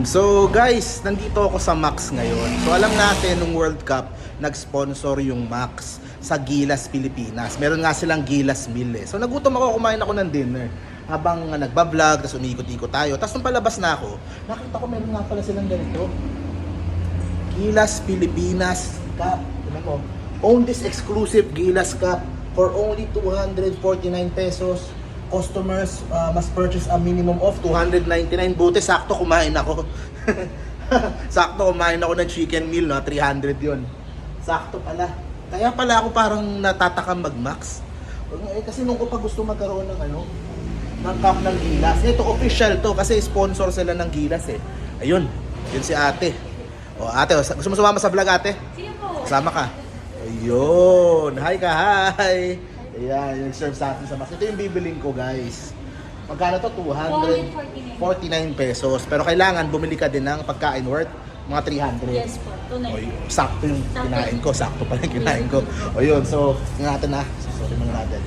So guys, nandito ako sa Max ngayon. So alam natin nung World Cup, nag-sponsor yung Max sa Gilas, Pilipinas. Meron nga silang Gilas meal eh. So nagutom ako, kumain ako ng dinner. Habang nagbablog, tapos umiikot-ikot tayo. Tapos nung palabas na ako, nakita ko meron nga pala silang ganito. Gilas Pilipinas Cup. Tignan mo. Own this exclusive Gilas Cup for only 249 pesos. Customers uh, must purchase a minimum of 299. Buti sakto kumain ako. sakto kumain ako ng chicken meal, no? 300 yon. Sakto pala. Kaya pala ako parang natatakam mag-max. Eh, kasi nung ko pa gusto magkaroon ng ano, ng cup ng Gilas. Ito official to kasi sponsor sila ng Gilas eh. Ayun, yun si ate. O ate, gusto mo sumama sa vlog ate? Sige po. Kasama ka. Ayun. Hi ka, hi. Ayan, yung serve sa atin sa Max. Ito yung bibiling ko, guys. Magkano to? 249 249. pesos. Pero kailangan bumili ka din ng pagkain worth mga 300. Yes po. Tunay. O, yun, sakto yung Sakto. kinain ko. Sakto pala yung kinain ko. O yun, so, tingnan natin na. Sorry muna natin.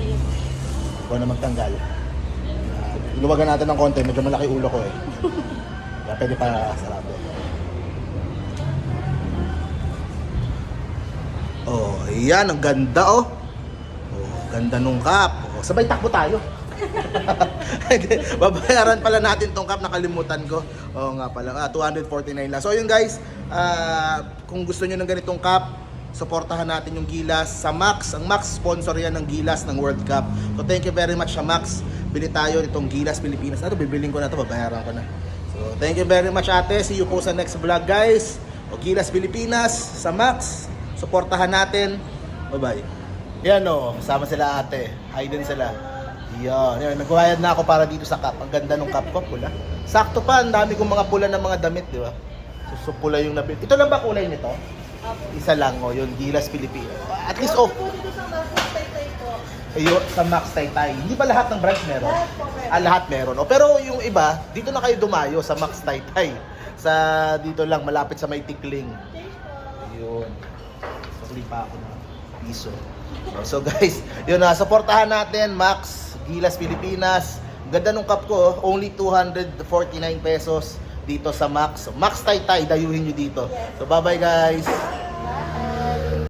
Ikaw na magtanggal. Uh, iluwagan natin ng konti. Medyo malaki ulo ko eh. Kaya pwede pa sarado. Oh, ayan. Ang ganda oh. Ganda nung cup. Oh, sabay takbo tayo. Babayaran pala natin tong cup, nakalimutan ko. Oo nga pala, ah, 249 lang. So yun guys, ah, kung gusto nyo ng ganitong cup, suportahan natin yung Gilas sa Max. Ang Max sponsor yan ng Gilas ng World Cup. So thank you very much sa Max. Bili tayo nitong Gilas Pilipinas. Ano, bibiling ko na to, babayaran ko na. So thank you very much ate. See you po sa next vlog guys. O Gilas Pilipinas sa Max. Suportahan natin. Bye-bye. Yan o, kasama sila ate. Hi din sila. Yan, yan. Nagbayad na ako para dito sa cup. Ang ganda ng cup ko, pula. Sakto pa, ang dami kong mga pula ng mga damit, di ba? So, so pula yung nabit. Ito lang ba kulay nito? Isa lang, oh, yun, Gilas Pilipinas. At least, oh, ayun, sa Max Taytay. Hindi ba lahat ng branch meron? Lahat po meron. Ah, lahat meron. Oh, pero yung iba, dito na kayo dumayo sa Max Taytay. Sa dito lang, malapit sa may tikling. Thank po. Yun. Sakli pa ako ng piso. So guys, yun na, supportahan natin Max Gilas Pilipinas. Ganda nung cup ko, oh. only 249 pesos dito sa Max. Max Taytay, dayuhin nyo dito. So bye bye guys.